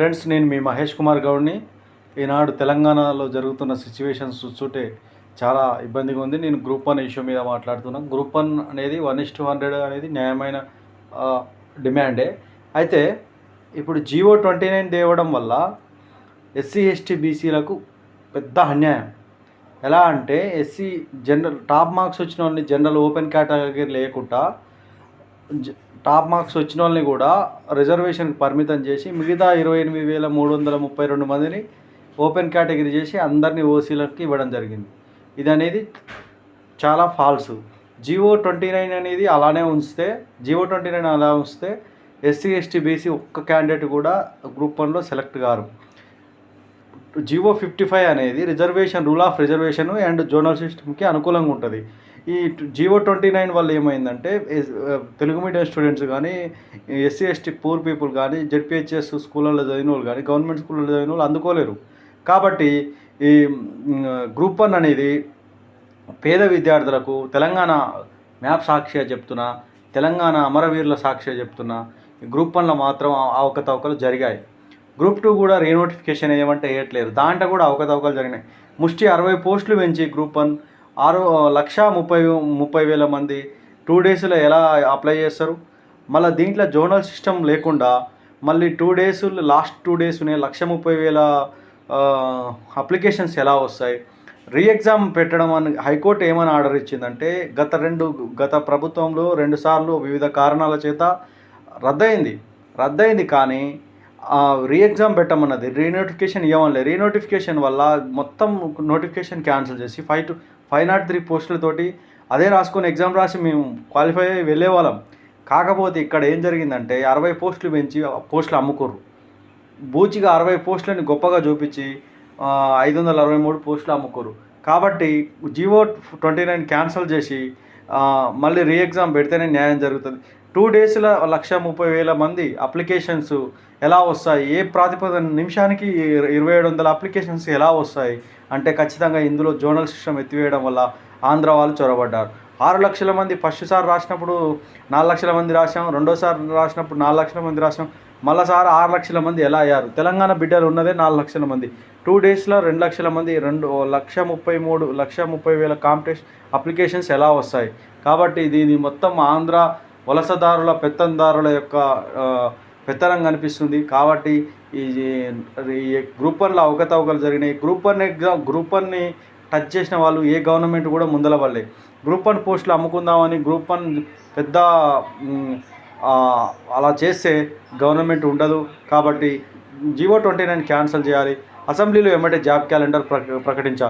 Friends నేను మీ మహేష్ కుమార్ గౌడ్ని. ఈనాడు తెలంగాణలో జరుగుతున్న సిచ్యువేషన్స్ చూస్తుంటే చాలా ఇబ్బందిగా ఉంది. నేను గ్రూప్ వన్ ఇష్యూ మీద మాట్లాడుతున్నాను. గ్రూప్ వన్ అనేది వన్ ఇస్ టూ హండ్రెడ్ అనేది న్యాయమైన డిమాండే. అయితే ఇప్పుడు జియో ట్వంటీ నైన్ తేవడం వల్ల ఎస్సీ ఎస్టీ బీసీలకు పెద్ద అన్యాయం. ఎలా అంటే ఎస్సీ జనరల్ టాప్ మార్క్స్ వచ్చిన వాళ్ళని జనరల్ ఓపెన్ కేటగిరీ లేకుండా టాప్ మార్క్స్ వచ్చిన వాళ్ళని కూడా రిజర్వేషన్కి పరిమితం చేసి మిగతా ఇరవై ఎనిమిది వేల మూడు వందల ముప్పై రెండు మందిని ఓపెన్ కేటగిరీ చేసి అందరినీ ఓసీలకి ఇవ్వడం జరిగింది. ఇది అనేది చాలా ఫాల్స్. జివో ట్వంటీ నైన్ అనేది అలానే ఉంచితే జివో ట్వంటీ నైన్ అలా ఉంచితే ఎస్సీ ఎస్టీ బీసీ ఒక్క క్యాండిడేట్ కూడా గ్రూప్ వన్లో సెలెక్ట్ కారు. జివో ఫిఫ్టీ ఫైవ్ అనేది reservation rule of reservation and zonal సిస్టమ్కి అనుకూలంగా ఉంటుంది. ఈ జివో ట్వంటీ నైన్ వల్ల ఏమైందంటే తెలుగు మీడియం స్టూడెంట్స్ కానీ ఎస్సీ ఎస్టీ పూర్ పీపుల్ కానీ జెడ్పిహెచ్ఎస్ స్కూళ్ళలో చదివిన వాళ్ళు కానీ గవర్నమెంట్ స్కూళ్ళలో చదివిన వాళ్ళు అందుకోలేరు. కాబట్టి ఈ గ్రూప్ వన్ అనేది పేద విద్యార్థులకు తెలంగాణ మ్యాప్ సాక్షిగా చెప్తున్నా తెలంగాణ అమరవీరుల సాక్షిగా చెప్తున్నా ఈ గ్రూప్ వన్లో మాత్రం అవకతవకలు జరిగాయి. గ్రూప్ టూ కూడా రీనోటిఫికేషన్ ఏమంటే వేయట్లేదు దాంట్లో కూడా అవకతవకలు జరిగినాయి. ముష్టి అరవై పోస్టులు పెంచి గ్రూప్ వన్ ఆరు లక్ష ముప్పై ముప్పై వేల మంది టూ డేస్లో ఎలా అప్లై చేస్తారు? మళ్ళీ దీంట్లో జోనల్ సిస్టమ్ లేకుండా మళ్ళీ two days last two days lakh ముప్పై వేల అప్లికేషన్స్ ఎలా వస్తాయి? రీ ఎగ్జామ్ పెట్టడం అని హైకోర్టు ఏమని ఆర్డర్ ఇచ్చిందంటే గత రెండు గత ప్రభుత్వంలో రెండుసార్లు వివిధ కారణాల చేత రద్దయింది. రద్దయింది కానీ రీ ఎగ్జామ్ పెట్టమన్నది రీనోటిఫికేషన్ ఇవ్వమని రీనోటిఫికేషన్ వల్ల మొత్తం నోటిఫికేషన్ క్యాన్సిల్ చేసి five two five nought three పోస్టులతోటి అదే రాసుకొని ఎగ్జామ్ రాసి మేము క్వాలిఫై అయ్యి వెళ్ళేవాళ్ళం కాకపోతే ఇక్కడ ఏం జరిగిందంటే అరవై పోస్టులు పెంచి పోస్టులు అమ్ముకోరు బూచిగా అరవై పోస్టులని గొప్పగా చూపించి ఐదు వందల అరవై మూడు పోస్టులు అమ్ముకోరు కాబట్టి జివో ట్వంటీ నైన్ క్యాన్సిల్ చేసి మళ్ళీ రీ ఎగ్జామ్ పెడితేనే న్యాయం జరుగుతుంది. టూ డేస్లో లక్ష ముప్పై వేల మంది అప్లికేషన్స్ ఎలా వస్తాయి? ఏ ప్రాతిపదిక నిమిషానికి ఇరవై ఏడు వందల అప్లికేషన్స్ ఎలా వస్తాయి? అంటే ఖచ్చితంగా ఇందులో జోనల్ సిస్టమ్ ఎత్తివేయడం వల్ల ఆంధ్ర వాళ్ళు చొరబడ్డారు. ఆరు లక్షల మంది ఫస్ట్ సార్ రాసినప్పుడు నాలుగు లక్షల మంది రాసాం రెండోసారి రాసినప్పుడు నాలుగు లక్షల మంది రాసాం మళ్ళీసారి ఆరు లక్షల మంది ఎలా అయ్యారు? తెలంగాణ బిడ్డలు ఉన్నదే నాలుగు లక్షల మంది. టూ డేస్లో రెండు లక్షల మంది రెండు ఓ లక్ష ముప్పై మూడు లక్ష ముప్పై వేల కాంపిటీషన్ అప్లికేషన్స్ ఎలా వస్తాయి? కాబట్టి దీని మొత్తం ఆంధ్ర వలసదారుల పెత్తందారుల యొక్క పెత్తనం కనిపిస్తుంది. కాబట్టి ఈ గ్రూప్ వన్లో అవకతవకలు జరిగినాయి. గ్రూప్ వన్ ఎగ్జామ్ గ్రూప్ వన్ని టచ్ చేసిన వాళ్ళు ఏ గవర్నమెంట్ కూడా ముందల పడలేదు గ్రూప్ వన్ పోస్టులు అమ్ముకుందామని గ్రూప్ వన్ పెద్ద అలా చేస్తే గవర్నమెంట్ ఉండదు. కాబట్టి జీవో ట్వంటీ నైన్ క్యాన్సిల్ చేయాలి. అసెంబ్లీలో ఎమ్మటే జాబ్ క్యాలెండర్ ప్రక ప్రకటించాలి.